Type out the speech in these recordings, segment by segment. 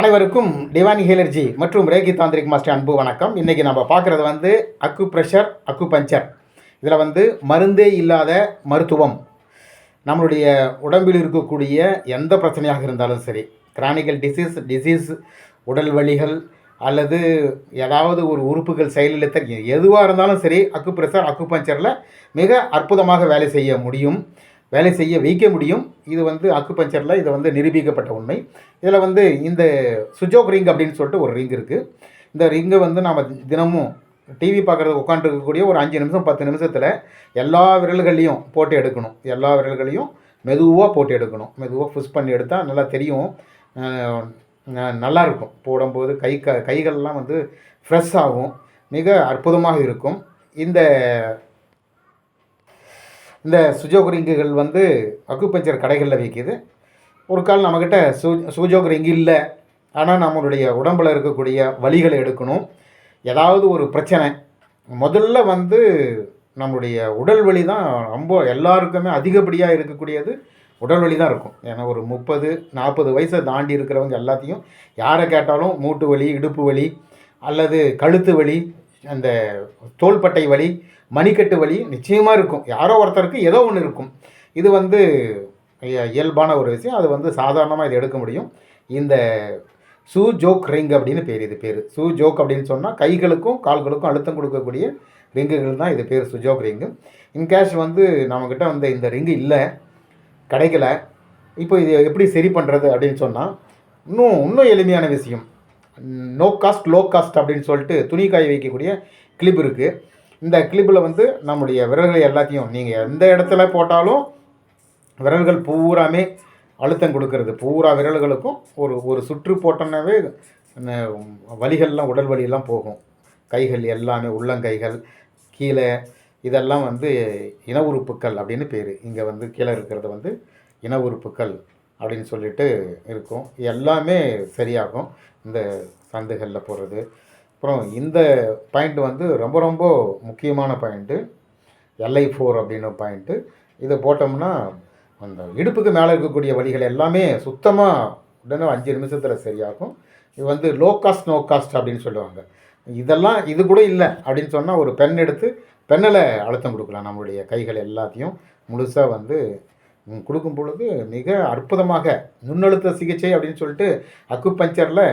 அனைவருக்கும் டிவானி ஹேலர்ஜி மற்றும் Reiki tantric master அன்பு வணக்கம். இன்றைக்கி நம்ம பார்க்குறது வந்து அக்கு ப்ரெஷர் அக்கு பஞ்சர் இதில் வந்து மருந்தே இல்லாத மருத்துவம். நம்மளுடைய உடம்பில் இருக்கக்கூடிய எந்த பிரச்சனையாக இருந்தாலும் சரி கிரானிக்கல் டிசீஸ் டிசீஸ் உடல் வலிகள் அல்லது ஏதாவது ஒரு உறுப்புகள் செயலிழத்தல் எதுவாக இருந்தாலும் சரி அக்கு ப்ரெஷர் அக்கு பஞ்சரில் மிக அற்புதமாக வேலை செய்ய முடியும். வேலை செய்ய வைக்க முடியும். இது வந்து அக்குபஞ்சரில் இது வந்து நிரூபிக்கப்பட்ட உண்மை. இதில் வந்து இந்த சுஜோக் ரிங் அப்படின்னு சொல்லிட்டு ஒரு ரிங் இருக்குது இந்த ரிங்கை வந்து நாம் தினமும் டிவி பார்க்குறது உட்காந்துருக்கக்கூடிய ஒரு அஞ்சு நிமிஷம் பத்து நிமிஷத்தில் எல்லா விரல்கள்லையும் போட்டு எடுக்கணும். எல்லா விரல்களையும் மெதுவாக போட்டு எடுக்கணும். மெதுவாக புஷ் பண்ணி எடுத்தால் நல்லா தெரியும். நல்லாயிருக்கும் ந- போடும்போது கை க கைகள்லாம் வந்து ஃப்ரெஷ் ஆகும். மிக அற்புதமாக இருக்கும். இந்த இந்த சுஜோகரிங்குகள் வந்து அக்குபஞ்சர் கடைகளில் விற்கிது ஒரு கால் நம்மக்கிட்ட சு சுஜோக் இல்லை ஆனால் நம்மளுடைய உடம்பில் இருக்கக்கூடிய வலிகளை எடுக்கணும். ஏதாவது ஒரு பிரச்சனை. முதல்ல வந்து நம்மளுடைய உடல் வலி தான் ரொம்ப எல்லாருக்குமே அதிகப்படியாக இருக்கக்கூடியது. உடல் வலி தான் இருக்கும். ஏன்னா ஒரு முப்பது நாற்பது வயசை தாண்டி இருக்கிறவங்க எல்லாத்தையும் யாரை கேட்டாலும் மூட்டு வலி இடுப்பு வலி அல்லது கழுத்து வலி அந்த தோள்பட்டை வலி மணிக்கட்டு வலி நிச்சயமாக இருக்கும். யாரோ ஒருத்தருக்கு ஏதோ ஒன்று இருக்கும். இது வந்து இயல்பான ஒரு விஷயம். அது வந்து சாதாரணமாக இது எடுக்க முடியும். இந்த சூ ஜோக் ரிங் அப்படின்னு பேர் இது பேர். சூ ஜோக் அப்படின்னு சொன்னால் கைகளுக்கும் கால்களுக்கும் அழுத்தம் கொடுக்கக்கூடிய ரிங்குகள் தான் இது பேர் சுஜோக் ரிங்கு. இன்கேஷ் வந்து நம்மக்கிட்ட வந்து இந்த ரிங்கு இல்லை. கிடைக்கல. இப்போ இது எப்படி சரி பண்ணுறது அப்படின்னு சொன்னால் இன்னும் இன்னும் எளிமையான விஷயம். நோ காஸ்ட் லோ காஸ்ட் அப்படின்னு சொல்லிட்டு துணி காய வைக்கக்கூடிய கிளிப் இருக்குது இந்த கிளிப்பில் வந்து நம்முடைய விரல்களை எல்லாத்தையும் நீங்கள் எந்த இடத்துல போட்டாலும் விரல்கள் பூராமே அழுத்தம் கொடுக்கறது. பூரா விரல்களுக்கும் ஒரு ஒரு சுற்று போட்டோன்னாவே இந்த வலிகள்லாம் உடல் வலியெல்லாம் போகும். கைகள் எல்லாமே உள்ளங்கைகள் கீழே இதெல்லாம் வந்து இன உறுப்புக்கள் அப்படின்னு பேர். இங்கே வந்து கீழே இருக்கிறது வந்து இன உறுப்புக்கள் அப்படின்னு சொல்லிட்டு இருக்கும். எல்லாமே சரியாகும். இந்த சந்துகளில் போடுறது அப்புறம் இந்த பாயிண்ட் வந்து ரொம்ப ரொம்ப முக்கியமான பாயிண்ட்டு எல்ஐ ஃபோர் அப்படின்னு பாயிண்ட்டு இதை போட்டோம்னா அந்த இடுப்புக்கு மேலே இருக்கக்கூடிய வழிகள் எல்லாமே சுத்தமாக உடனே அஞ்சு நிமிஷத்தில் சரியாகும். இது வந்து லோ காஸ்ட் நோ காஸ்ட் அப்படின்னு சொல்லுவாங்க. இதெல்லாம் இது கூட இல்லை அப்படின்னு சொன்னால் ஒரு பென் எடுத்து பெண்ணில் அழுத்தம் கொடுக்கலாம். நம்மளுடைய கைகள் எல்லாத்தையும் முழுசாக வந்து கொடுக்கும் பொழுது மிக அற்புதமாக நுண்ணழுத்த சிகிச்சை அப்படின்னு சொல்லிட்டு அக்குபஞ்சரில்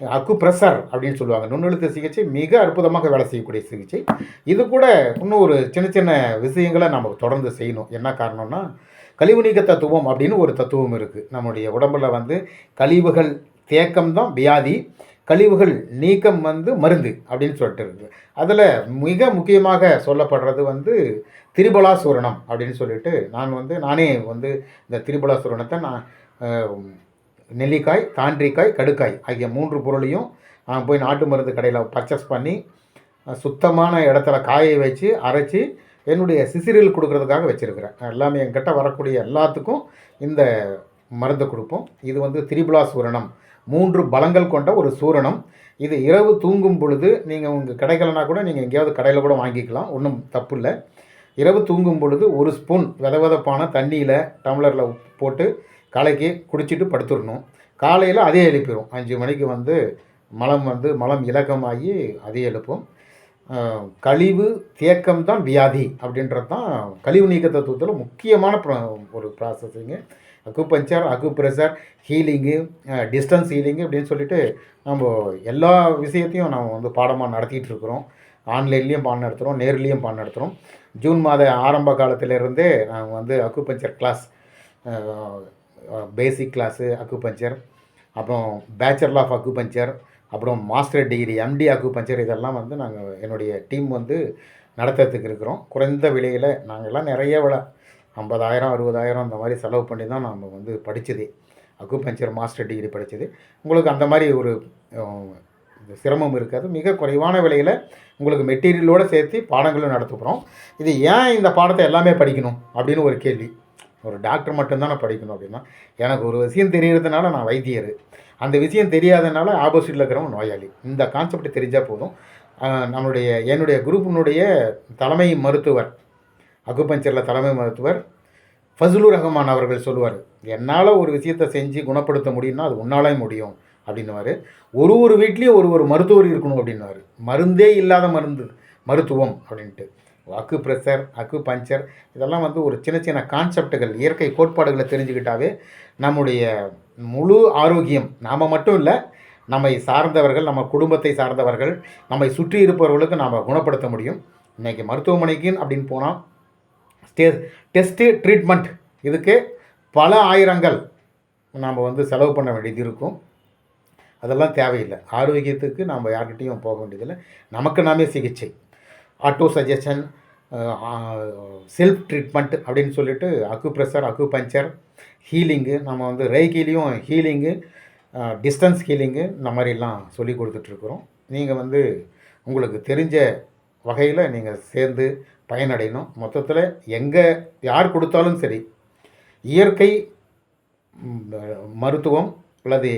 அக்கு ப்ரெஷர் அப்படின்னு சொல்லுவாங்க. நுண்ணெழுத்த சிகிச்சை மிக அற்புதமாக வேலை செய்யக்கூடிய சிகிச்சை. இது கூட இன்னும் ஒரு சின்ன சின்ன விஷயங்களை நம்ம தொடர்ந்து செய்யணும். என்ன காரணம்னா கழிவு நீக்க தத்துவம் அப்படின்னு ஒரு தத்துவம் இருக்குது நம்முடைய உடம்புல வந்து கழிவுகள் தேக்கம் தான் வியாதி. கழிவுகள் நீக்கம் வந்து மருந்து அப்படின்னு சொல்லிட்டு இருக்குது அதில் மிக முக்கியமாக சொல்லப்படுறது வந்து திரிபலாசூரணம் அப்படின்னு சொல்லிட்டு நான் வந்து நானே வந்து இந்த திரிபலாசூரணத்தை நான் நெல்லிக்காய் தாண்டிக்காய் கடுக்காய் ஆகிய மூன்று பொருளையும் நான் போய் நாட்டு மருந்து கடையில் பர்ச்சேஸ் பண்ணி சுத்தமான இடத்துல காயை வச்சு அரைச்சி என்னுடைய சிசிரில் கொடுக்கறதுக்காக வச்சுருக்கிறேன். எல்லாமே என்கிட்ட வரக்கூடிய எல்லாத்துக்கும் இந்த மருந்து கொடுப்போம். இது வந்து திரிபுலா சூரணம். மூன்று பலங்கள் கொண்ட ஒரு சூரணம். இது இரவு தூங்கும் பொழுது நீங்கள் உங்கள் கிடைக்கலனா கூட நீங்கள் எங்கேயாவது கடையில் கூட வாங்கிக்கலாம். ஒன்றும் தப்பு இல்லை இரவு தூங்கும் பொழுது ஒரு ஸ்பூன் விதவிதப்பான தண்ணியில் டம்ளரில் போட்டு கலக்கி குடிச்சிட்டு படுத்துடணும். காலையில் அதே எழுப்பிடும் அஞ்சு மணிக்கு வந்து மலம் வந்து மலம் இலக்கமாகி அதே எழுப்பும். கழிவு தேக்கம் தான் வியாதி அப்படின்றது தான் கழிவு நீக்க தத்துவத்தில் முக்கியமான ஒரு processing acupuncture acupressure healing distance healing அப்படின்னு சொல்லிட்டு நம்ம எல்லா விஷயத்தையும் நம்ம வந்து பாடமாக நடத்திட்டு இருக்கிறோம். ஆன்லைன்லேயும் பாடம் நடத்துகிறோம் நேர்லேயும் பாடம் நடத்துகிறோம் ஜூன் மாத ஆரம்ப காலத்திலேருந்தே நாங்கள் வந்து acupuncture class basic class acupuncture அப்புறம் பேச்சுலர் ஆஃப் அக்குபஞ்சர் அப்புறம் மாஸ்டர் டிகிரி எம்டி அக்குபஞ்சர் இதெல்லாம் வந்து நாங்கள் என்னுடைய டீம் வந்து நடத்துறதுக்கு இருக்கிறோம். குறைந்த விலையில் நாங்கள்லாம் நிறைய விலை ஐம்பதாயிரம் அறுபதாயிரம் அந்த மாதிரி செலவு பண்ணி தான் நம்ம வந்து படித்தது அக்குபஞ்சர் மாஸ்டர் டிகிரி படித்தது உங்களுக்கு அந்த மாதிரி ஒரு சிரமம் இருக்காது. மிக குறைவான விலையில் உங்களுக்கு மெட்டீரியலோடு சேர்த்து பாடங்களும் நடத்துகிறோம் இது ஏன் இந்த பாடத்தை எல்லாமே படிக்கணும்? அப்படின்னு ஒரு கேள்வி. ஒரு டாக்டர் மட்டும்தானே படிக்கணும் அப்படின்னா எனக்கு ஒரு விஷயம் தெரியறதுனால நான் வைத்தியர். அந்த விஷயம் தெரியாதனால ஆப்போசிட்டில் இருக்கிறவங்க நோயாளி. இந்த கான்செப்ட் தெரிஞ்சால் போதும். நம்மளுடைய என்னுடைய குரூப்பினுடைய தலைமை மருத்துவர் அக்குபஞ்சரில் தலைமை மருத்துவர் ஃபஸ்லுர் ரஹ்மான் அவர்கள் சொல்லுவார் என்னால் ஒரு விஷயத்தை செஞ்சு குணப்படுத்த முடியும்னா அது உன்னாலே முடியும் அப்படின்னுவார். ஒரு ஒரு வீட்லேயும் ஒரு ஒரு மருத்துவர் இருக்கணும் அப்படின்னுவார். மருந்தே இல்லாத மருந்து மருத்துவம் அப்படின்ட்டு. அக்கு ப்ரெஷர் அக்கு பஞ்சர் இதெல்லாம் வந்து ஒரு சின்ன சின்ன கான்செப்டுகள் இயற்கை கோட்பாடுகளை தெரிஞ்சுக்கிட்டாவே நம்முடைய முழு ஆரோக்கியம் நாம் மட்டும் இல்லை நம்மை சார்ந்தவர்கள் நம்ம குடும்பத்தை சார்ந்தவர்கள் நம்மை சுற்றி இருப்பவர்களுக்கு நாம் குணப்படுத்த முடியும். இன்றைக்கி மருத்துவமனைக்குன்னு அப்படின்னு போனால் ஸ்டே டெஸ்ட்டு ட்ரீட்மெண்ட் இதுக்கு பல ஆயிரங்கள் நாம் வந்து செலவு பண்ண வேண்டியது இருக்கும். அதெல்லாம் தேவையில்லை. ஆரோக்கியத்துக்கு நாம் யார்கிட்டையும் போக வேண்டியதில்லை. நமக்கு நாமே சிகிச்சை. ஆட்டோ சஜஷன் செல்ஃப் ட்ரீட்மெண்ட் அப்படின்னு சொல்லிட்டு அக்குப்ரெஷர் அக்கு பஞ்சர் ஹீலிங்கு நம்ம வந்து ரைக்கிலையும் ஹீலிங்கு டிஸ்டன்ஸ் ஹீலிங்கு இந்த மாதிரிலாம் சொல்லி கொடுத்துட்ருக்குறோம். நீங்கள் வந்து உங்களுக்கு தெரிஞ்ச வகையில் நீங்கள் சேர்ந்து பயனடையணும். மொத்தத்தில் எங்கே யார் கொடுத்தாலும் சரி இயற்கை மருத்துவம் அல்லது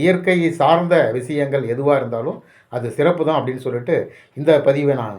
இயற்கை சார்ந்த விஷயங்கள் எதுவாக இருந்தாலும் அது சிறப்பு தான் அப்படின்னு சொல்லிட்டு இந்த பதிவை நான்